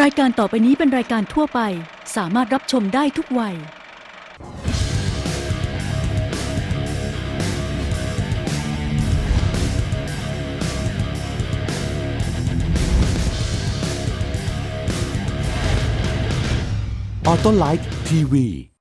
รายการต่อไปนี้เป็นรายการทั่วไป สามารถรับชมได้ทุกวัย ออโต้ไลท์ทีวี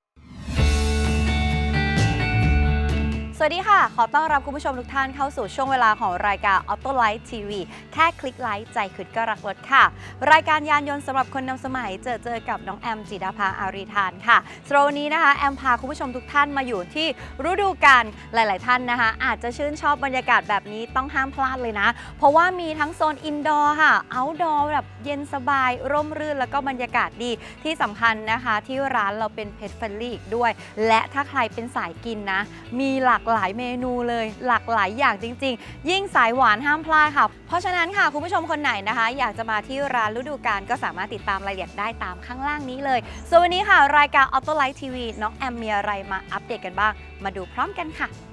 วัสดีค่ะ ขอต้อนรับคุณผู้ชมทุกท่านเข้าสู่ช่วงเวลาของรายการ Auto Light TV แค่คลิกไลค์ใจขึ้นก็รักรถค่ะ รายการยานยนต์สำหรับคนนำสมัย เจอเจอกับน้องแอมจิดาภาอารีทานค่ะสำหรับวันนี้นะคะ แอมพาคุณผู้ชมทุกท่านมาอยู่ที่ฤดูกาลหลาย ๆ ท่านนะคะ อาจจะชื่นชอบบรรยากาศแบบนี้ต้องห้ามพลาดเลยนะ เพราะว่ามีทั้งโซนอินดอร์ค่ะเอาท์ดอร์แบบเย็นสบาย ร่มรื่นแล้วก็บรรยากาศดีที่สำคัญนะคะ ที่ร้านเราเป็นเพ t เฟ n ลี่อีกด้วย และถ้าใครเป็นสายกินนะมีหลากหลายเมนูเลย หลากหลายอย่างจริง ๆ ยิ่งสายหวานห้ามพลาดค่ะ เพราะฉะนั้นค่ะคุณผู้ชมคนไหนนะคะ อยากจะมาที่ร้านฤดูกาลก็สามารถติดตามรายละเอียดได้ตามข้างล่างนี้เลย ส่วนวันนี้ค่ะรายการ Auto Light TV น้องแอมมีอะไรมาอัปเดตกันบ้าง มาดูพร้อมกันค่ะ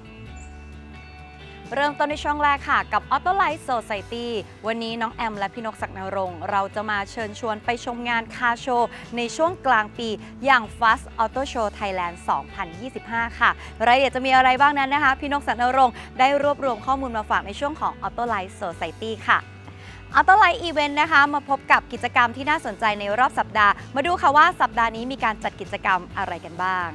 เริ่มต้นในช่วงแรกค่ะกับ Auto Light Society วันนี้น้องแอมและพี่นกศักดิ์นรงค์เราจะมาเชิญชวนไปชมงานคาโชว์ในช่วงกลางปีอย่าง Fast Auto Show Thailand 2025 ค่ะรายละเอียดจะมีอะไรบ้างนั้นนะคะ พี่นกศักดิ์นรงค์ได้รวบรวมข้อมูลมาฝากในช่วงของ Auto Light Society ค่ะอัลตไลท์อีเวนต์นะคะ มาพบกับกิจกรรมที่น่าสนใจในรอบสัปดาห์ มาดูค่ะว่าสัปดาห์นี้มีการจัดกิจกรรมอะไรกันบ้าง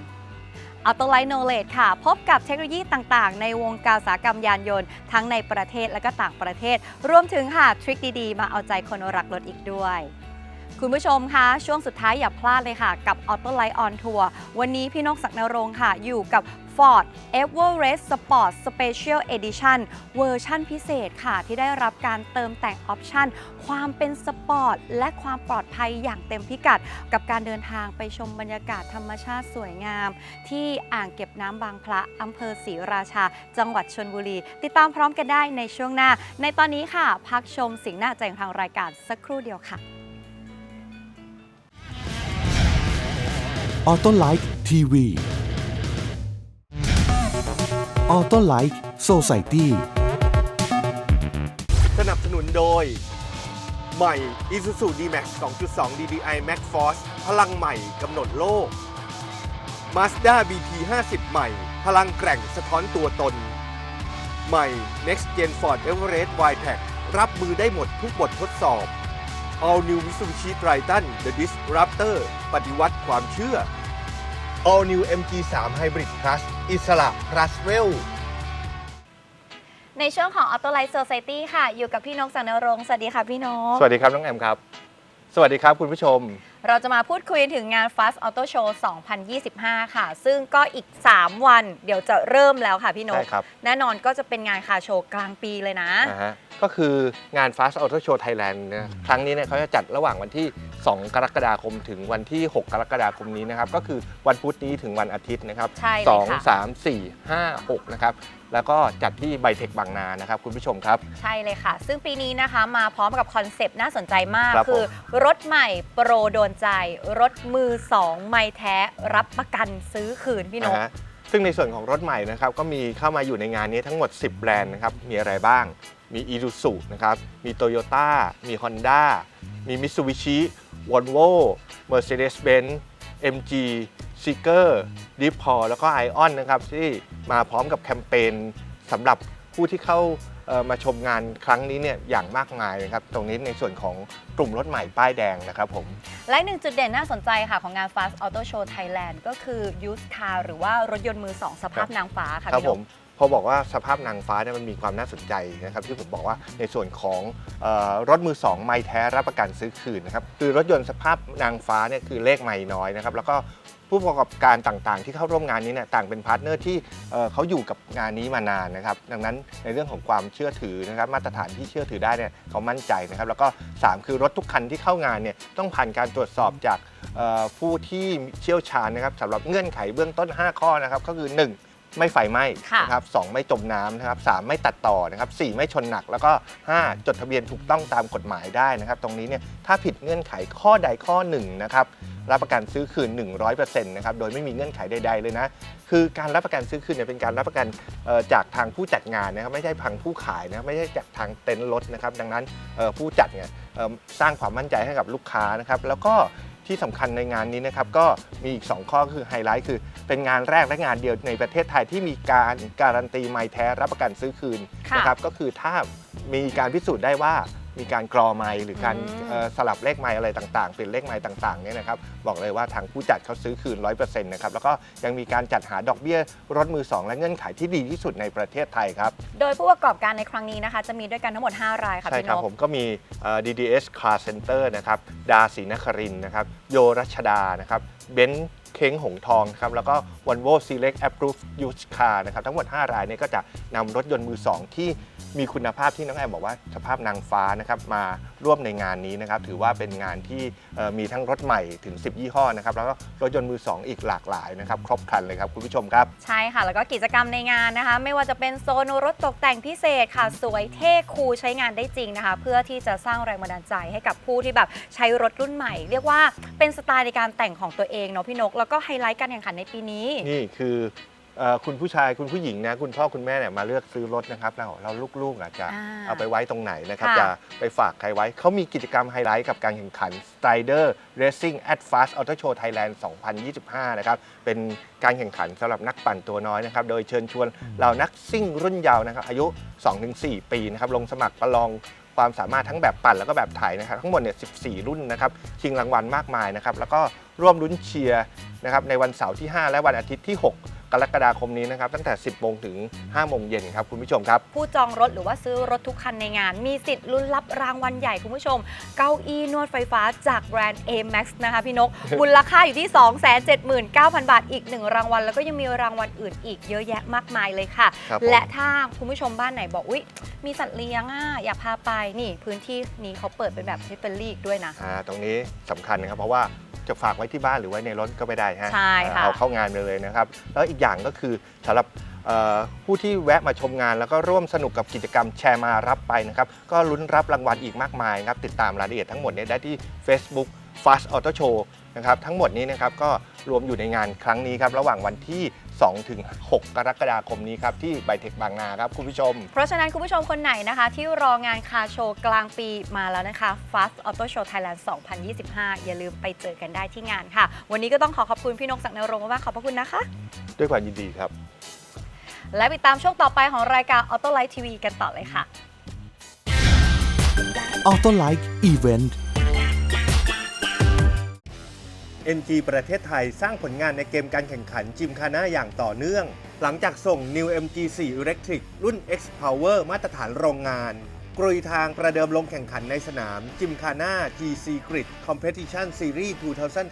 อัลต l ไลท์โนเลดค่ะ พบกับเทคโนโลยีต่างๆ ในวงการสาหกรรมยานยนต์ ทั้งในประเทศและก็ต่างประเทศ รวมถึงค่ะทริคดีๆ มาเอาใจคนรักรถอีกด้วย คุณผู้ชมคะ ช่วงสุดท้ายอย่าพลาดเลยค่ะ กับ Auto Light on Tour วันนี้พี่นกศักดิ์นรงค์ค่ะ อยู่กับ Ford Everest Sport Special Edition เวอร์ชั่นพิเศษค่ะ ที่ได้รับการเติมแต่งออปชั่น ความเป็นสปอร์ต และความปลอดภัยอย่างเต็มพิกัด กับการเดินทางไปชมบรรยากาศธรรมชาติสวยงาม ที่อ่างเก็บน้ำบางพระอำเภอศรีราชา จังหวัดชนบุรี ติดตามพร้อมกันได้ในช่วงหน้า ในตอนนี้ค่ะ พักชมสิ่งน่าใจของทางรายการสักครู่เดียวค่ะ ออโต้ไลท์ทีวีออโต้ไลท์โซไซตี้สนับสนุนโดย ใหม่ Isuzu D-Max 2.2 DDI Max Force พลังใหม่กำหนดโลก Mazda BT 50 ใหม่ พลังแกร่งสะท้อนตัวตน ใหม่ Next Gen Ford Everest Y-Pack รับมือได้หมดทุกบททดสอบ All New Mitsubishi Triton The Disruptor ปฏิวัติความเชื่อ All New MG3 Hybrid Plus อิสระ Plus Well ในช่วงของ Auto Light Society ค่ะ อยู่กับพี่นกสันนรงค์สวัสดีค่ะพี่นก สวัสดีครับน้องแอมครับ สวัสดีครับคุณผู้ชม เราจะมาพูดคุยถึงงาน Fast Auto Show 2025 ค่ะ ซึ่งก็อีก 3 วันเดี๋ยวจะเริ่มแล้วค่ะพี่นก ใช่ครับ แน่นอนก็จะเป็นงานคาโชว์กลางปีเลยนะ นะฮะก็คืองาน Fast Auto Show Thailand นะครั้งนี้เนี่ยเขาจะจัดระหว่างวันที่ 2 กรกฎาคมถึงวันที่ 6 กรกฎาคมนี้นะครับก็คือวันพุธนี้ถึงวันอาทิตย์นะครับใช่เลยสองค่ะ สามสี่ห้าหกนะครับแล้วก็จัดที่ไบเทคบางนานะครับคุณผู้ชมครับ ใช่เลยค่ะ ซึ่งปีนี้นะคะมาพร้อมกับคอนเซปต์น่าสนใจมากครับผมคือ รถใหม่โปรโดนใจ รถมือ2ไม่แท้รับประกันซื้อคืนพี่นก นะฮะซึ่งในส่วนของรถใหม่นะครับก็มีเข้ามาอยู่ในงานนี้ทั้งหมด 10 แบรนด์นะครับ มีอะไรบ้าง มี i r u z u นะครับ มี Toyota มี Honda มี Mitsubishi Volvo Mercedes-Benz MG s e e k e r d e e p o r แล้วก็ Ion นะครับ ที่มาพร้อมกับแคมเปญสำหรับผู้ที่เข้าเอ่อมาชมงานครั้งนี้เนี่ยอย่างมากมายนะครับ ตรงนี้ในส่วนของกลุ่มรถใหม่ป้ายแดงนะครับผม และหนึ่งจุดเด่นน่าสนใจค่ะ ของงาน Fast Auto Show Thailand ก็คือ used car หรือว่ารถยนต์มือ2สภาพนางฟ้าค่ะครับพี่นผกม พอบอกว่าสภาพนางฟ้าเนี่ยมันมีความน่าสนใจนะครับที่ผมบอกว่าในส่วนของออรถมือ 2 ไม่แท้รับประกันซื้อคืนนะครับคือรถยนต์สภาพนางฟ้าเนี่ยคือเลขไม่น้อยนะครับแล้วก็ผู้ประกอบการต่างๆ ที่เข้าร่วมงานนี้เนี่ยต่างเป็นพาร์ทเนอร์ที่เเขาอยู่กับงานนี้มานานนะครับ ดังนั้นในเรื่องของความเชื่อถือนะครับ มาตรฐานที่เชื่อถือได้เนี่ยเขามั่นใจนะครับ แล้วก็สามคือรถทุกคันที่เข้างานเนี่ยต้องผ่านการตรวจสอบจากผู้ที่เชี่ยวชาญนะครับสำหรับเงื่อนไขเบื้องต้น 5 ข้อนะครับ ก็คือ 1 ไม่ไฟไหม้ค่ะ นะครับสองไม่จมน้ำนะครับสามไม่ตัดต่อนะครับสี่ไม่ชนหนัก แล้วก็5จดทะเบียนถูกต้องตามกฎหมายได้นะครับ ตรงนี้เนี่ยถ้าผิดเงื่อนไขข้อใดข้อหนึ่งนะครับรับประกันซื้อคืน 100%นะครับโดยไม่มีเงื่อนไขใด ๆ เลยนะ คือการรับประกันซื้อคืนเนี่ยเป็นการรับประกันเอ่อจากทางผู้จัดงานนะครับไม่ใช่ทางผู้ขายนะไม่ใช่จากทางเต็นท์รถนะครับดังนั้นเอ่อผู้จัดเนี่ยเอิ่มสร้างความมั่นใจให้กับลูกค้านะครับแล้วก็ ที่สำคัญในงานนี้นะครับก็มีอีก 2 ข้อคือไฮไลท์คือ เป็นงานแรกและงานเดียวในประเทศไทยที่มีการการันตีไม้แท้รับประกันซื้อคืนค่ะนะครับก็คือถ้ามีการพิสูจน์ได้ว่า มีการกรอไม้หรือการอืมเอ่อสลับเลขไม้อะไรต่างๆเป็นเลขไม้ต่างๆเนี่ยนะครับบอกเลยว่าทางผู้จัดเขาซื้อคืน 100%นะครับแล้วก็ยังมีการจัดหาดอกเบี้ยรถมือสองและเงื่อนไขที่ดีที่สุดในประเทศไทยครับ โดยผู้ประกอบการในครั้งนี้นะคะ จะมีด้วยกันทั้งหมด 5 รายค่ะใช่พี่คนรับกผมก็มีเอ่อ DDS Car Center นะครับ ดาศรีนครินทร์นะครับ โยรัชดา นะครับ เบนซ์เค้งหงทองนะครับ แล้วก็ Volvo Select Approved Used Car นะครับ ทั้งหมด 5 รายเนี่ยก็จะนำรถยนต์มือ 2 ที่ มีคุณภาพที่น้องแอมบอกว่าสภาพนางฟ้านะครับมาร่วมในงานนี้นะครับ ถือว่าเป็นงานที่เอ่อมีทั้งรถใหม่ถึง 10 ยี่ห้อนะครับแล้วก็รถยนต์มือ 2 อีกหลากหลายนะครับ ครบครันเลยครับคุณผู้ชมครับ ใช่ค่ะ แล้วก็กิจกรรมในงานนะคะ ไม่ว่าจะเป็นโซนรถตกแต่งพิเศษค่ะ สวยเท่คูลใช้งานได้จริงนะคะ เพื่อที่จะสร้างแรงบันดาลใจให้กับผู้ที่แบบใช้รถรุ่นใหม่ เรียกว่าเป็นสไตล์ในการแต่งของตัวเองเนาะพี่นก แล้วก็ไฮไลท์การแข่งขันในปีนี้ นี่คือ เอ่อคุณผู้ชายคุณผู้หญิงนะคุณพ่อคุณแม่เนี่ยมาเลือกซื้อรถนะครับเราเราลูกๆอะจะอ่าเอาไปไว้ตรงไหนนะครับค่ะจะไปฝากใครไว้ เขามีกิจกรรมไฮไลท์กับการแข่งขัน Strider Racing at Fast Auto Show Thailand 2025 นะครับ เป็นการแข่งขันสำหรับนักปั่นตัวน้อยนะครับ โดยเชิญชวนเหล่านักซิ่งรุ่นเยาว์นะครับอายุ 2-4 ปีนะครับลงสมัครประลองความสามารถทั้งแบบปั่นแล้วก็แบบถ่ายนะครับทั้งหมดเนี่ย 14 รุ่นนะครับชิงรางวัลมากมายนะครับแล้วก็ร่วมลุ้นเชียร์นะครับในวันเสาร์ที่ 5 และวันอาทิตย์ที่ 6 กรกฎาคมนี้นะครับตั้งแต่ 10โมงถึง5โมงเย็นครับคุณผู้ชมครับ ผู้จองรถหรือว่าซื้อรถทุกคันในงาน มีสิทธิ์ลุ้นรับรางวัลใหญ่คุณผู้ชม เก้าอี้นวดไฟฟ้าจากแบรนด์ A-Max นะคะพี่นก มูลค่าอยู่ที่ 279,000 บาทอีกหนึ่งรางวัล แล้วก็ยังมีรางวัลอื่นอีกเยอะแยะมากมายเลยค่ะ ครับผม และถ้าคุณผู้ชมบ้านไหนบอกอุ๊ย มีสัตว์เลี้ยงอะอยากพาไปนี่ พื้นที่นี้เขาเปิดเป็นแบบเฟเรีด้วยนะ อ่าตรงนี้สำคัญนะครับ เพราะว่าจะฝากไว้ที่บ้านหรือไว้ในรถก็ไม่ได้ฮะใช่ค่ะเอาเข้างานไปเลยนะครับ แล้วอีกอย่างก็คือสำหรับผู้ที่แวะมาชมงาน แล้วก็ร่วมสนุกกับกิจกรรมแชร์มารับไปนะครับ ก็ลุ้นรับรางวัลอีกมากมายครับ ติดตามรายละเอียดทั้งหมดนี่ยได้ที่ Facebook Fast Auto Show นะครับทั้งหมดนี้นะครับก็รวมอยู่ในงานครั้งนี้ครับ ระหว่างวันที่ 2 ถึง 6 กรกฎาคมนี้ครับ ที่ไบเทคบางนาครับ คุณผู้ชม เพราะฉะนั้นคุณผู้ชมคนไหนนะคะ ที่รองานคาโชว์กลางปีมาแล้วนะคะ Fast Auto Show Thailand 2025 อย่าลืมไปเจอกันได้ที่งานค่ะ วันนี้ก็ต้องขอขอบคุณพี่นกศักดิ์นรงค์มากขอบพระคุณนะคะ ด้วยความยินดีครับ และติดตามช่วงต่อไปของรายการ Auto Light TV กันต่อเลยค่ะ Auto Like Event NG ประเทศไทยสร้างผลงานในเกมการแข่งขันจิมคาน่าอย่างต่อเนื่อง หลังจากส่ง New MG4 Electric รุ่น X Power มาตรฐานโรงงาน กรุยทางประเดิมลงแข่งขันในสนามจิมคาน่า GC Grid Competition Series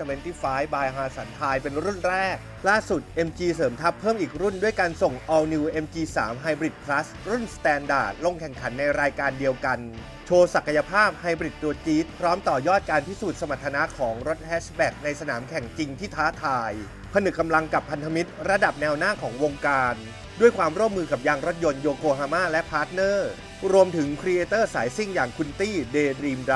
2025 by ฮาสันไทยเป็นรุ่นแรก ล่าสุด MG เสริมทัพเพิ่มอีกรุ่นด้วยการส่ง All New MG3 Hybrid Plus รุ่น Standard ลงแข่งขันในรายการเดียวกัน โชว์ศักยภาพไฮบริดตัวจี๊ดพร้อมต่อยอดการพิสูจน์สมรรถนะของรถแฮชแบ็กในสนามแข่งจริงที่ท้าทาย ผนึกกำลังกับพันธมิตรระดับแนวหน้าของวงการ ด้วยความร่วมมือกับยางรถยนต์โยโกฮาม่าและพาร์ทเนอร์ รวมถึงครีเอเตอร์สายซิ่งอย่างคุณตี้เดย์ดรีมได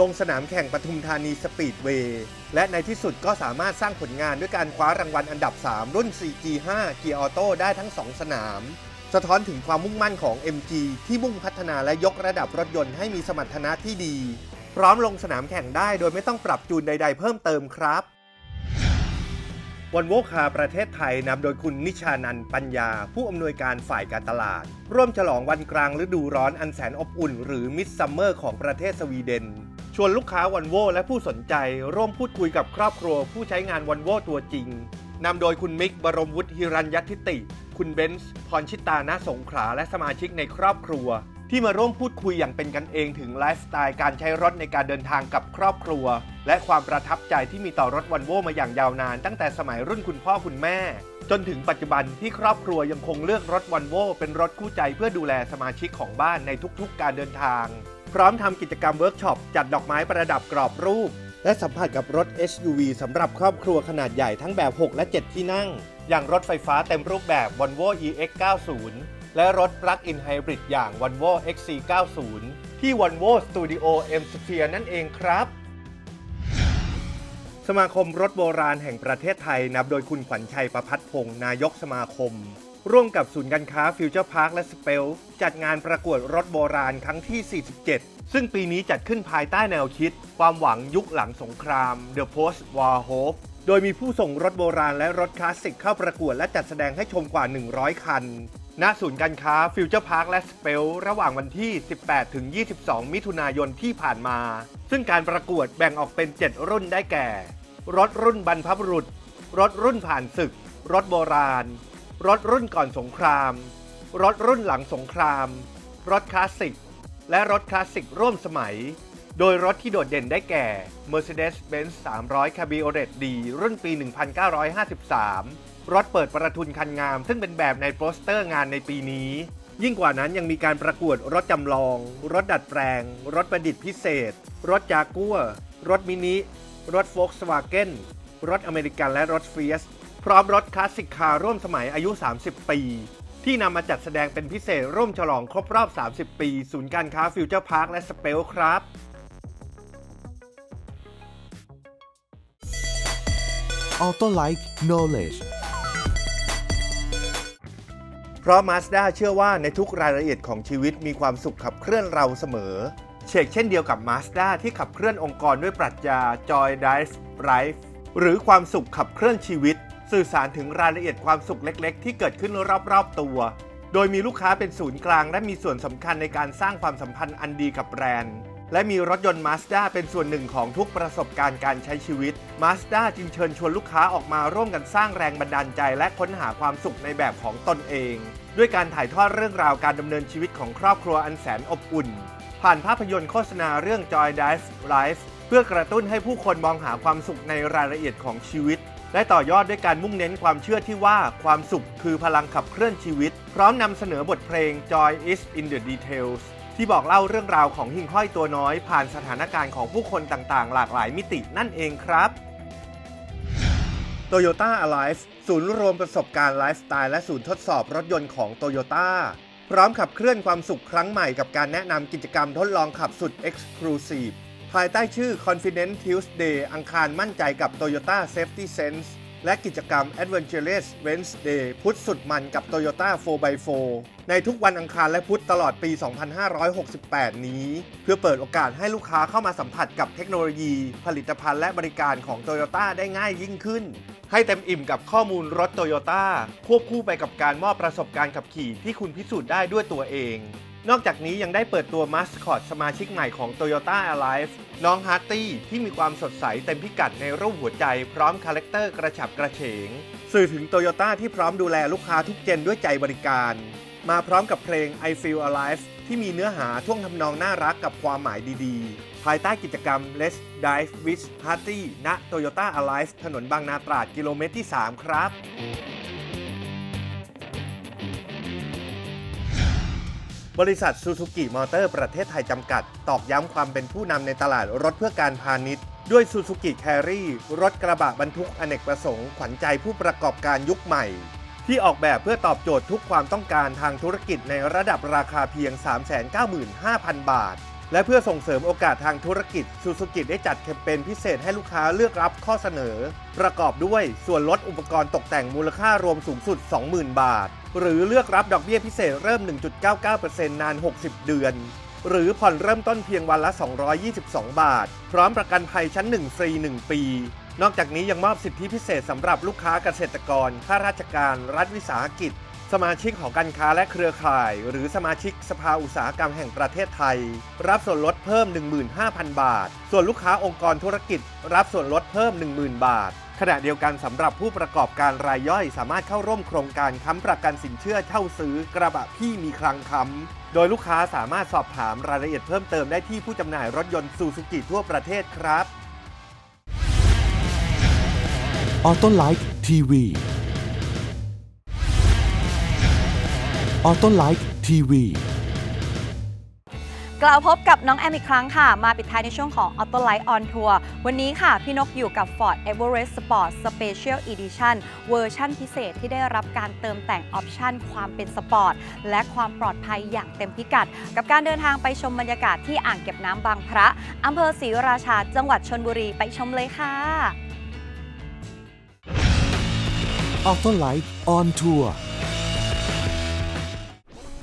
ลงสนามแข่งปทุมธานีสปีดเวย์และในที่สุดก็สามารถสร้างผลงานด้วยการคว้ารางวัลอันดับ 3 รุ่น 4G5 เกียร์ออโต้ได้ทั้ง 2 สนาม สะท้อนถึงความมุ่งมั่นของ MG ที่มุ่งพัฒนาและยกระดับรถยนต์ให้มีสมรรถนะที่ดี พร้อมลงสนามแข่งได้โดยไม่ต้องปรับจูนใด ๆ เพิ่มเติมครับ วันโวคาประเทศไทยนำโดยคุณนิชานันปัญญา ผู้อำนวยการฝ่ายการตลาด ร่วมฉลองวันกลางฤดูร้อนอันแสนอบอุ่น หรือมิดซัมเมอร์ของประเทศสวีเดน ชวนลูกค้าวันโวและผู้สนใจ ร่วมพูดคุยกับครอบครัวผู้ใช้งานวันโวตัวจริงนำโดยคุณมิกบรมวุฒิฮิรัญยทิติ คุณเบนซ์พรชิตานาสงขลาและสมาชิกในครอบครัว ที่มาร่วมพูดคุยอย่างเป็นกันเองถึงไลฟ์สไตล์การใช้รถในการเดินทางกับครอบครัว และความประทับใจที่มีต่อรถวันโวมาอย่างยาวนาน ตั้งแต่สมัยรุ่นคุณพ่อคุณแม่ จนถึงปัจจุบันที่ครอบครัวยังคงเลือกรถวันโวเป็นรถคู่ใจเพื่อดูแลสมาชิกของบ้านในทุกๆ การเดินทาง พร้อมทำกิจกรรมเวิร์กช็อปจัดดอกไม้ประดับกรอบรูป และสัมผัสกับรถ SUV สำหรับครอบครัวขนาดใหญ่ทั้งแบบ 6 และ 7 ที่นั่ง อย่างรถไฟฟ้าเต็มรูปแบบ Volvo EX90 และรถ Plug-in Hybrid อย่าง Volvo XC90 ที่ Volvo Studio M Sphere นั่นเองครับ สมาคมรถโบราณแห่งประเทศไทยนับโดยคุณขวัญชัยประพัฒพงศ์นายกสมาคม ร่วมกับศูนย์การค้าฟิวเจอร์พาร์คและสเปลจัดงานประกวดรถโบราณครั้งที่ 47 ซึ่งปีนี้จัดขึ้นภายใต้แนวคิด ความหวังยุคหลังสงคราม The Post War Hope โดยมีผู้ส่งรถโบราณและรถคลาสสิกเข้าประกวดและจัดแสดงให้ชมกว่า 100 คัน ณศูนย์การค้าฟิวเจอร์พาร์คและสเปลระหว่างวันที่ 18 ถึง 22 มิถุนายนที่ผ่านมา ซึ่งการประกวดแบ่งออกเป็น 7 รุ่นได้แก่ รถรุ่นบรรพบุรุษ รถรุ่นผ่านศึก รถโบราณ รถรุ่นก่อนสงคราม รถรุ่นหลังสงคราม รถคลาสสิก และรถคลาสสิกร่วมสมัย โดยรถที่โดดเด่นได้แก่ Mercedes-Benz 300 Cabriolet D รุ่นปี 1953 รถเปิดประทุนคันงาม ซึ่งเป็นแบบในโปสเตอร์งานในปีนี้ ยิ่งกว่านั้นยังมีการประกวดรถจำลอง รถดัดแปลง รถประดิษฐ์พิเศษ รถจากัว รถมินิ รถ Volkswagen รถอเมริกันและรถเฟียส พร้อมรถคลาสสิกคาร์ร่วมสมัยอายุ 30 ปี ที่นำมาจัดแสดงเป็นพิเศษร่วมฉลองครบรอบ 30 ปี ศูนย์การค้าฟิวเจอร์พาร์คและสเปลครับ Auto Like Knowledge เพราะ Mazda เชื่อว่าในทุกรายละเอียดของชีวิตมีความสุขขับเคลื่อนเราเสมอ เชกเช่นเดียวกับ Mazda ที่ขับเคลื่อนองค์กรด้วยปรัชญา Joy Drive Life หรือความสุขขับเคลื่อนชีวิต สื่อสารถึงรายละเอียดความสุขเล็กๆ ที่เกิดขึ้นรอบๆตัว โดยมีลูกค้าเป็นศูนย์กลางและมีส่วนสำคัญในการสร้างความสัมพันธ์อันดีกับแบรนด์ และมีรถยนต์ Mazda เป็นส่วนหนึ่งของทุกประสบการณ์การใช้ชีวิต Mazda จึงเชิญชวนลูกค้าออกมาร่วมกันสร้างแรงบันดาลใจ และค้นหาความสุขในแบบของตนเอง ด้วยการถ่ายทอดเรื่องราวการดำเนินชีวิตของครอบครัวอันแสนอบอุ่น ผ่านภาพยนตร์โฆษณาเรื่อง Joy Dive Life เพื่อกระตุ้นให้ผู้คนมองหาความสุขในรายละเอียดของชีวิตและต่อยอดด้วยการมุ่งเน้นความเชื่อที่ว่าความสุขคือพลังขับเคลื่อนชีวิต พร้อมนำเสนอบทเพลง Joy is in the details ที่บอกเล่าเรื่องราวของหิ่งห้อยตัวน้อย ผ่านสถานการณ์ของผู้คนต่างๆ หลากหลายมิตินั่นเองครับ Toyota Alive ศูนย์รวมประสบการณ์ไลฟ์สไตล์และศูนย์ทดสอบรถยนต์ของ Toyota พร้อมขับเคลื่อนความสุขครั้งใหม่กับการแนะนำกิจกรรมทดลองขับสุด Exclusive ภายใต้ชื่อ Confident Tuesday อังคารมั่นใจกับ Toyota Safety Sense และกิจกรรม Adventurous Wednesday พุธสุดมันกับ Toyota 4x4 ในทุกวันอังคารและพุธตลอดปี 2568 นี้ เพื่อเปิดโอกาสให้ลูกค้าเข้ามาสัมผัสกับเทคโนโลยี ผลิตภัณฑ์และบริการของ Toyota ได้ง่ายยิ่งขึ้น ให้เต็มอิ่มกับข้อมูลรถ Toyota ควบคู่ไปกับการมอบประสบการณ์ขับขี่ที่คุณพิสูจน์ได้ด้วยตัวเอง นอกจากนี้ยังได้เปิดตัวมาสคอตสมาชิกใหม่ของ Toyota Alive น้องฮาร์ตี้ที่มีความสดใสเต็มพิกัดในรูปหัวใจพร้อมคาแรคเตอร์กระฉับกระเฉง สื่อถึง Toyota ที่พร้อมดูแลลูกค้าทุกเจนด้วยใจบริการ มาพร้อมกับเพลง I Feel Alive ที่มีเนื้อหาท่วงทำนองน่ารักกับความหมายดีๆ ภายใต้กิจกรรม Let's Dive with Party ณ Toyota Alive ถนนบางนาตราดกิโลเมตรที่ 3 ครับ บริษัทซูซูกิมอเตอร์ประเทศไทยจำกัด ตอกย้ำความเป็นผู้นำในตลาดรถเพื่อการพาณิชย์ ด้วยซูซูกิแครี่รถกระบะบรรทุกอเนกประสงค์ขวัญใจผู้ประกอบการยุคใหม่ ที่ออกแบบเพื่อตอบโจทย์ทุกความต้องการทางธุรกิจในระดับราคาเพียง 395,000 บาท และเพื่อส่งเสริมโอกาสทางธุรกิจซูซูกิได้จัดแคมเปญพิเศษให้ลูกค้าเลือกรับข้อเสนอ ประกอบด้วยส่วนลดอุปกรณ์ตกแต่งมูลค่ารวมสูงสุด 20,000 บาท หรือเลือกรับดอกเบี้ยพิเศษเริ่ม 1.99%นาน 60 เดือน หรือผ่อนเริ่มต้นเพียงวันละ 222 บาท พร้อมประกันภัยชั้น 1 ฟรี 1 ปี นอกจากนี้ยังมอบสิทธิพิเศษสำหรับลูกค้าเกษตรกรข้าราชการ รัฐวิสาหกิจ สมาชิกของการค้าและเครือข่าย หรือสมาชิกสภาอุตสาหกรรมแห่งประเทศไทย รับส่วนลดเพิ่ม 15,000 บาท ส่วนลูกค้าองค์กรธุรกิจ รับส่วนลดเพิ่ม 10,000 บาท ขณะเดียวกันสำหรับผู้ประกอบการรายย่อย สามารถเข้าร่วมโครงการค้ำประกันสินเชื่อเช่าซื้อกระบะพี่มีคลังค้ำโดยลูกค้าสามารถสอบถามรายละเอียดเพิ่มเติมได้ที่ผู้จำหน่ายรถยนต์ซูซูกิทั่วประเทศครับ Auto Like TV Auto Like TV กล่าวพบกับน้องแอมอีกครั้งค่ะ มาปิดท้ายในช่วงของ Auto Light on Tour วันนี้ค่ะ พี่นกอยู่กับ Ford Everest Sport Special Edition เวอร์ชั่นพิเศษที่ได้รับการเติมแต่งออปชั่นความเป็นสปอร์ต และความปลอดภัยอย่างเต็มพิกัด กับการเดินทางไปชมบรรยากาศที่อ่างเก็บน้ำบางพระอำเภอศรีราชา จังหวัดชนบุรีไปชมเลยค่ะ Auto Like on Tour ส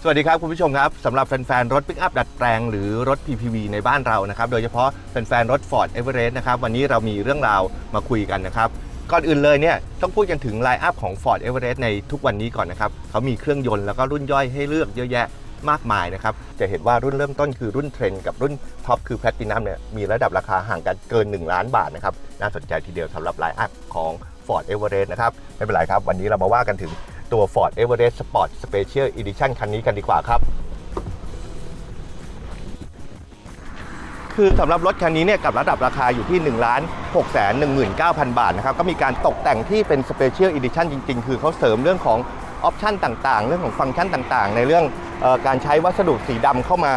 วัสดีครับคุณผู้ชมครับสำหรับแฟนๆ รถปิกอัพดัดแปลงหรือรถ PPV ในบ้านเรานะครับ โดยเฉพาะแฟนๆ รถ Ford Everest นะครับ วันนี้เรามีเรื่องราวมาคุยกันนะครับ ก่อนอื่นเลยเนี่ยต้องพูดกันถึงไลน์อัพของ Ford Everest ในทุกวันนี้ก่อนนะครับเขามีเครื่องยนต์แล้วก็รุ่นย่อยให้เลือกเยอะแยะมากมายนะครับ จะเห็นว่ารุ่นเริ่มต้นคือรุ่นเทรนกับรุ่นท็อปคือแพลตินัมเนี่ยมีระดับราคาห่างกันเกิน 1 ล้านบาทนะครับน่าสนใจทีเดียวสำหรับไลน์อัพของ Ford Everest นะครับไม่เป็นไรครับวันนี้เรามาว่ากันถึง ตัว Ford Everest Sport Special Edition คันนี้กันดีกว่าครับ คือสำหรับรถคันนี้เนี่ยกับระดับราคาอยู่ที่1 6 1 9 0 0 0 บาทนะครับ ก็มีการตกแต่งที่เป็น Special Edition จริง ๆ คือเขาเสริมเรื่องของออปชันต่างๆ เรื่องของฟังก์ชันต่างๆ ในเรื่องออการใช้วัสดุสีดำเข้ามา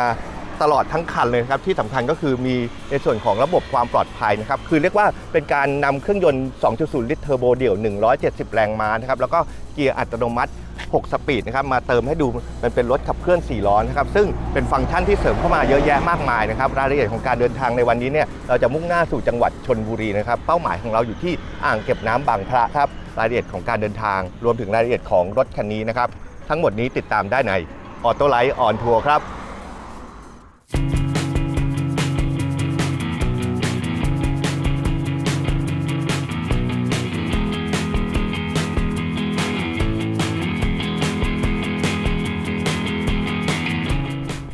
ตลอดทั้งคันเลยครับที่สำคัญก็คือมีในส่วนของระบบความปลอดภัยนะครับคือเรียกว่าเป็นการนำเครื่องยนต์ 2.0 ลิตรเทอร์โบเดี่ยว 170 แรงม้านะครับแล้วก็เกียร์อัตโนมัติ 6 สปีดนะครับมาเติมให้ดูมันเป็นรถขับเคลื่อน 4 ล้อนะครับซึ่งเป็นฟังก์ชันที่เสริมเข้ามาเยอะแยะมากมายนะครับรายละเอียดของการเดินทางในวันนี้เนี่ยเราจะมุ่งหน้าสู่จังหวัดชนบุรีนะครับเป้าหมายของเราอยู่ที่อ่างเก็บน้ำบางพระครับรายละเอียดของการเดินทาง รวมถึงรายละเอียดของรถคันนี้นะครับทั้งหมดนี้ติดตามได้ในออโต้ไลท์ออนทัวร์ครับ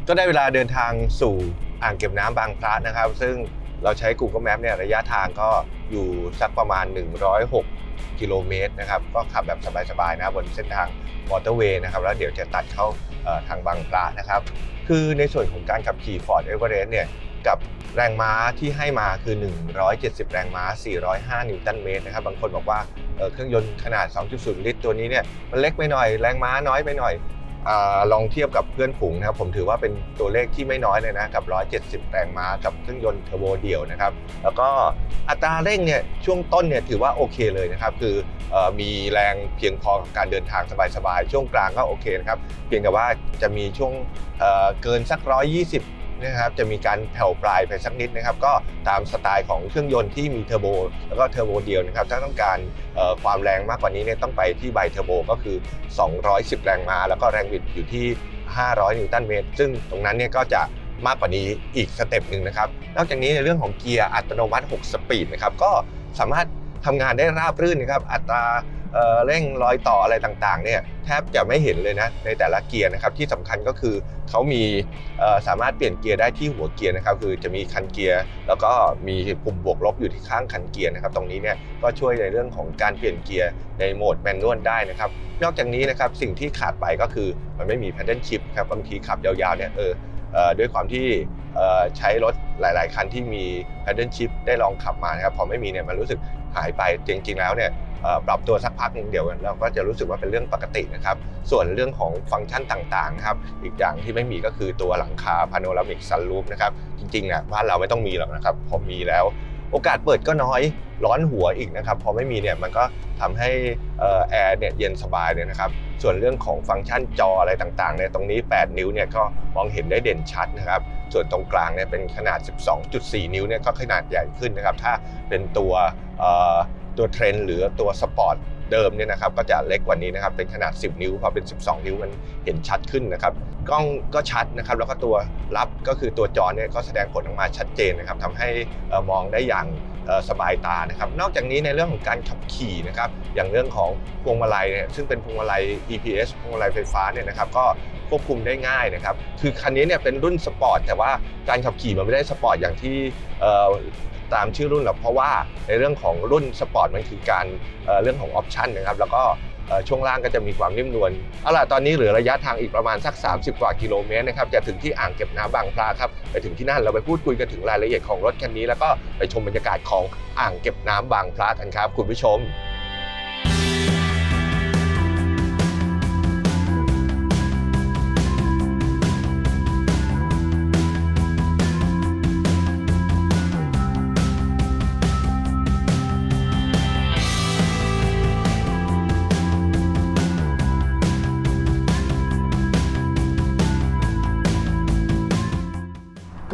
ก็ได้เวลาเดินทางสู่อ่างเก็บน้ำบางพระนะครับ ซึ่งเราใช้ Google Map เนี่ยระยะทางก็อยู่สักประมาณ 106 กิโลเมตรนะครับ ก็ขับแบบสบายๆนะบนเส้นทางมอเตอร์เวย์นะครับ แล้วเดี๋ยวจะตัดเข้าทางบางพระนะครับ คือในส่วนของการขับขี่ Ford Everest เนี่ยกับแรงม้าที่ให้มาคือ 170 แรงม้า 405 นิวตันเมตรนะครับ บางคนบอกว่าเเครื่องยนต์ขนาด 2.0 ลิตรตัวนี้เนี่ยมันเล็กไปหน่อย แรงม้าน้อยไปหน่อย ลองเทียบกับเพื่อนฝูงนะครับผมถือว่าเป็นตัวเลขที่ไม่น้อยเลยนะกับ 170 แรงม้ากับเครื่องยนต์เทอร์โบเดี่ยวนะครับแล้วก็อัตราเร่งเนี่ยช่วงต้นเนี่ยถือว่าโอเคเลยนะครับคืออมีแรงเพียงพอกับการเดินทางสบายๆช่วงกลางก็โอเคนะครับเพียงแต่ว่าจะมีช่วงเเกินสัก 120 นะครับจะมีการแผ่วปลายไปสักนิดนะครับก็ตามสไตล์ของเครื่องยนต์ที่มีเทอร์โบแล้วก็เทอร์โบเดียวนะครับถ้าต้องการความแรงมากกว่านี้เนี่ยต้องไปที่ไบเทอร์โบก็คือ 210 แรงม้า แล้วก็แรงบิดอยู่ที่ 500 นิวตันเมตร ซึ่งตรงนั้นเนี่ยก็จะมากกว่านี้อีกสเต็ปหนึ่งนะครับ นอกจากนี้ในเรื่องของเกียร์อัตโนมัติ 6 สปีดนะครับก็สามารถทำงานได้ราบรื่นนะครับอัตรา เเร่งรอยต่ออะไรต่างๆเนี่ยแทบจะไม่เห็นเลยนะในแต่ละเกียร์นะครับที่สำคัญก็คือเขามีสามารถเปลี่ยนเกียร์ได้ที่หัวเกียร์นะครับคือจะมีคันเกียร์แล้วก็มีปุ่มบวกลบอยู่ที่ข้างคันเกียร์นะครับตรงนี้เนี่ยก็ช่วยในเรื่องของการเปลี่ยนเกียร์ในโหมดแมนนวลได้นะครับนอกจากนี้นะครับสิ่งที่ขาดไปก็คือมันไม่มี paddle shift ครับบางทีขับยาวๆเนี่ยเออด้วยความที่ใช้รถหลาย ๆ คันที่มี paddle shift ได้ลองขับมานะครับพอไม่มีเนี่ยมันรู้สึกหายไปจริง ๆ แล้วเนี่ย ปรับตัวสักพักหนึ่งเดี๋ยวเราก็จะรู้สึกว่าเป็นเรื่องปกตินะครับ ส่วนเรื่องของฟังก์ชันต่างๆครับอีกอย่างที่ไม่มีก็คือตัวหลังคา panoramic sunroof นะครับจริงๆเนี่ยบ้านเราไม่ต้องมีหรอกนะครับพอมีแล้ว โอกาสเปิดก็น้อยร้อนหัวอีกนะครับพอไม่มีเนี่ยมันก็ทำให้อ่อแอร์เนี่ยเย็นสบายเลยนะครับส่วนเรื่องของฟังก์ชันจออะไรต่างๆเนี่ยตรงนี้ 8 นิ้วเนี่ยก็มองเห็นได้เด่นชัดนะครับส่วนตรงกลางเนี่ยเป็นขนาด 12.4 นิ้วเนี่ยก็ขนาดใหญ่ขึ้นนะครับถ้าเป็นตัว ตัวเทรนหรือตัวสปอร์ตเดิมเนี่ยนะครับก็จะเล็กกว่านี้นะครับเป็นขนาด 10 นิ้วพอเป็น 12 นิ้วมันเห็นชัดขึ้นนะครับกล้องก็ชัดนะครับแล้วก็ตัวรับก็คือตัวจอเนี่ยก็แสดงผลออกมาชัดเจนนะครับทำให้มองได้อย่างสบายตานะครับนอกจากนี้ในเรื่องของการขับขี่นะครับอย่างเรื่องของพวงมาลัยเนี่ยซึ่งเป็นพวงมาลัย EPS พวงมาลัยไฟฟ้าเนี่ยนะครับก็ควบคุมได้ง่ายนะครับคือคันนี้เนี่ยเป็นรุ่นสปอร์ตแต่ว่าการขับขี่มันไม่ได้สปอร์ตอย่างที่ ตามชื่อรุ่นหรอกเพราะว่าในเรื่องของรุ่นสปอร์ตมันคือการเเรื่องของออปชันนะครับแล้วก็ช่วงล่างก็จะมีความนิ่มนวลเอาล่ะตอนนี้เหลือระยะทางอีกประมาณสัก 30 กว่ากิโลเมตรนะครับจะถึงที่อ่างเก็บน้ำบางพระครับไปถึงที่นั่นเราไปพูดคุยกันถึงรายละเอียดของรถคันนี้ แล้วก็ไปชมบรรยากาศของอ่างเก็บน้ำบางพระกันครับ คุณผู้ชม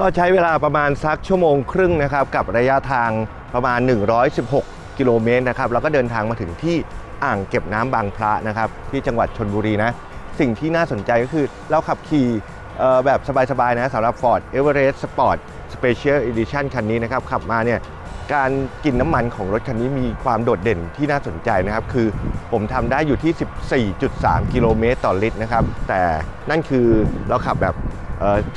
ก็ใช้เวลาประมาณสักชั่วโมงครึ่งนะครับกับระยะทางประมาณ 116 กิโลเมตรนะครับแล้วก็เดินทางมาถึงที่อ่างเก็บน้ำบางพระนะครับที่จังหวัดชนบุรีนะสิ่งที่น่าสนใจก็คือเราขับขี่แบบสบายๆนะสำหรับ Ford Everest Sport Special Edition คันนี้นะครับขับมาเนี่ย การกินน้ำมันของรถคันนี้มีความโดดเด่นที่น่าสนใจนะครับ คือผมทำได้อยู่ที่ 14.3 กิโลเมตรต่อลิตรนะครับ แต่นั่นคือเราขับแบบ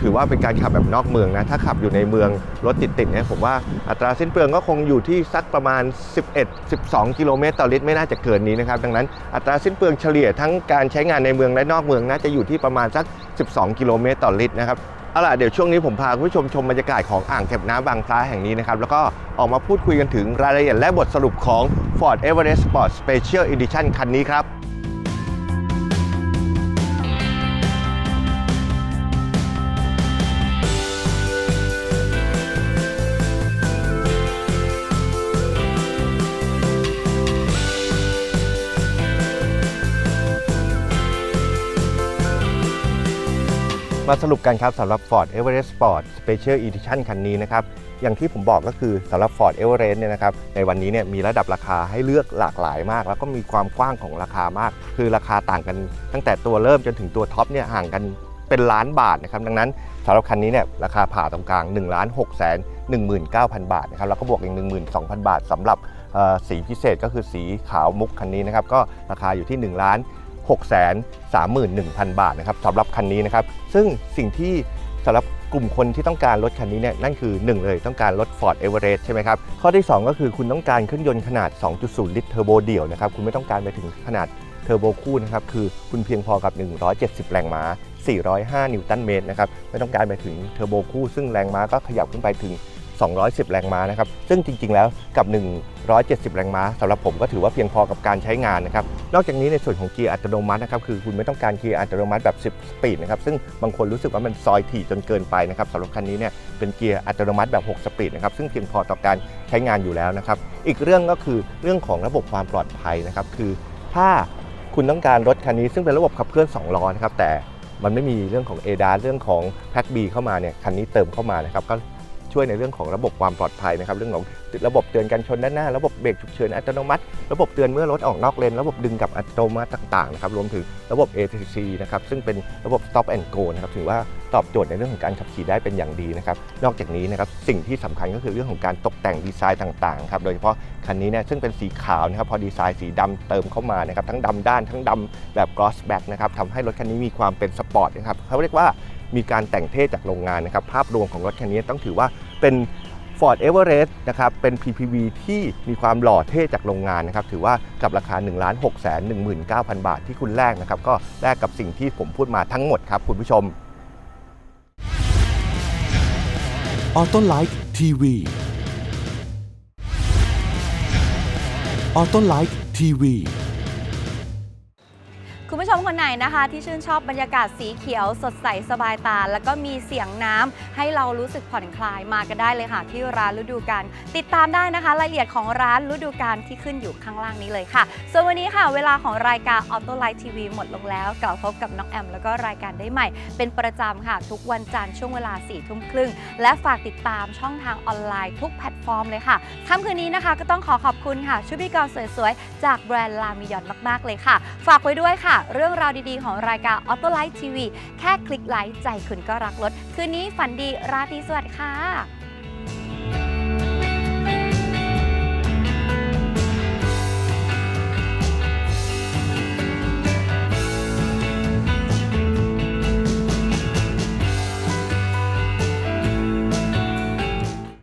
ถือว่าเป็นการขับแบบนอกเมืองนะ ถ้าขับอยู่ในเมืองรถติดๆเนี่ยผมว่าอัตราสิ้นเปลืองก็คงอยู่ที่สักประมาณ 11-12 กิโลเมตรต่อลิตรไม่น่าจะเกินนี้นะครับ ดังนั้นอัตราสิ้นเปลืองเฉลี่ยทั้งการใช้งานในเมืองและนอกเมืองน่าจะอยู่ที่ประมาณสัก 12 กิโลเมตรต่อลิตรนะครับ เอาล่ะเดี๋ยวช่วงนี้ผมพาคุณผู้ชมชมบรรยากาศของอ่างเก็บน้ำบางพระแห่งนี้นะครับ แล้วก็ออกมาพูดคุยกันถึงรายละเอียดและบทสรุปของ Ford Everest Sport Special Edition คันนี้ครับ มาสรุปกันครับสำหรับ Ford Everest Sport Special Edition คันนี้นะครับ อย่างที่ผมบอกก็คือสำหรับ Ford Everest เนี่ยนะครับ ในวันนี้เนี่ยมีระดับราคาให้เลือกหลากหลายมาก แล้วก็มีความกว้างของราคามาก คือราคาต่างกันตั้งแต่ตัวเริ่มจนถึงตัวท็อปเนี่ยห่างกันเป็นล้านบาทนะครับ ดังนั้นสำหรับคันนี้เนี่ยราคาผ่าตรงกลาง1 6 1 9 0 0 0บาทนะครับแล้วก็บวกอีก12,000บาทสำหรับสีพิเศษก็คือสีขาวมุกคันนี้นะครับก็ราคาอยู่ที่1ล้าน 631,000 บาทนะครับสำหรับคันนี้นะครับ ซึ่งสิ่งที่สำหรับกลุ่มคนที่ต้องการรถคันนี้เนี่ยนั่นคือ 1 เลยต้องการรถ Ford Everest ใช่ไหมครับ ข้อที่ 2 ก็คือคุณต้องการเครื่องยนต์ขนาด 2.0 ลิตรเทอร์โบเดี่ยวนะครับ คุณไม่ต้องการไปถึงขนาดเทอร์โบคู่นะครับ คือคุณเพียงพอกับ 170 แรงม้า 405 นิวตันเมตรนะครับ ไม่ต้องการไปถึงเทอร์โบคู่ ซึ่งแรงม้าก็ขยับขึ้นไปถึง 210 แรงม้านะครับ ซึ่งจริง ๆ แล้วกับ 170 แรงม้าสำหรับผมก็ถือว่าเพียงพอกับการใช้งานนะครับ นอกจากนี้ในส่วนของเกียร์อัตโนมัตินะครับ คือคุณไม่ต้องการเกียร์อัตโนมัติแบบ 10 สปีดนะครับ ซึ่งบางคนรู้สึกว่ามันซอยถี่จนเกินไปนะครับสำหรับคันนี้เนี่ยเป็นเกียร์อัตโนมัติแบบ 6 สปีดนะครับ ซึ่งเพียงพอต่อการใช้งานอยู่แล้วนะครับ อีกเรื่องก็คือเรื่องของระบบความปลอดภัยนะครับ คือถ้าคุณต้องการรถคันนี้ซึ่งเป็นระบบขับเคลื่อน2ล้อนะครับแต่มันไม่มีเรื่องของ a d a s เรื่องของ p a c B เข้ามาเนี่ยคันนี้เติมเข้ามานะครับก็ ช่วยในเรื่องของระบบความปลอดภัยนะครับเรื่องของระบบเตือนการชนด้านหน้า ระบบเบรกฉุกเฉินอัตโนมัติ ระบบเตือนเมื่อรถออกนอกเลน ระบบดึงกับอัตโนมัติต่างๆนะครับรวมถึงระบบ ATC นะครับซึ่งเป็นระบบ stop and go นะครับถือว่าตอบโจทย์ในเรื่องของการขับขี่ได้เป็นอย่างดีนะครับนอกจากนี้นะครับสิ่งที่สำคัญก็คือเรื่องของการตกแต่งดีไซน์ต่างๆครับโดยเฉพาะคันนี้เนี่ยซึ่งเป็นสีขาวนะครับพอดีไซน์สีดำเติมเข้ามานะครับทั้งดำด้านทั้งดำแบบ gloss back นะครับทำให้รถคันนี้มีความเป็นสปอร์ตนะครับเขาเรียกว่ามีการแต่งเท่จากโรงงานนะครับภาพรวมของรถคันนี้ต้องถือว่า เป็น Ford Everest นะครับ เป็น PPV ที่มีความหล่อเท่จากโรงงานนะครับ ถือว่ากับราคา 1 6 1 9 0 0 0 บาทที่คุณแลกนะครับ ก็แลกกับสิ่งที่ผมพูดมาทั้งหมดครับคุณผู้ชม ออโต้ไลท์ทีวีออโต้ไลท์ทีวี คุณผู้ชมคนไหนนะคะ ที่ชื่นชอบบรรยากาศสีเขียว สดใสสบายตา แล้วก็มีเสียงน้ำให้เรารู้สึกผ่อนคลายมากันได้เลยค่ะ ที่ร้านฤดูกาลติดตามได้นะคะ รายละเอียดของร้านฤดูกาลที่ขึ้นอยู่ข้างล่างนี้เลยค่ะ ส่วนวันนี้ค่ะ เวลาของรายการ Auto Light TV หมดลงแล้วกลับพบกับน้องแอม แล้วก็รายการได้ใหม่ เป็นประจำค่ะ ทุกวันจันทร์ช่วงเวลา4ี่ทุ่มครึ่งและฝากติดตามช่องทางออนไลน์ทุกแพลตฟอร์มเลยค่ะค่ำคืนนี้นะคะก็ต้องขอขอบคุณค่ะชุดพิธีกรสวยๆจากแบรนด์ลามิยอนมากๆเลยค่ะ ฝากไว้ด้วยค่ะเรื่องราวดีๆ ของรายการ Auto Light TV แค่คลิกไลค์ใจคุณก็รักรถ คืนนี้ฝันดีราตรีสวัสดิ์ค่ะ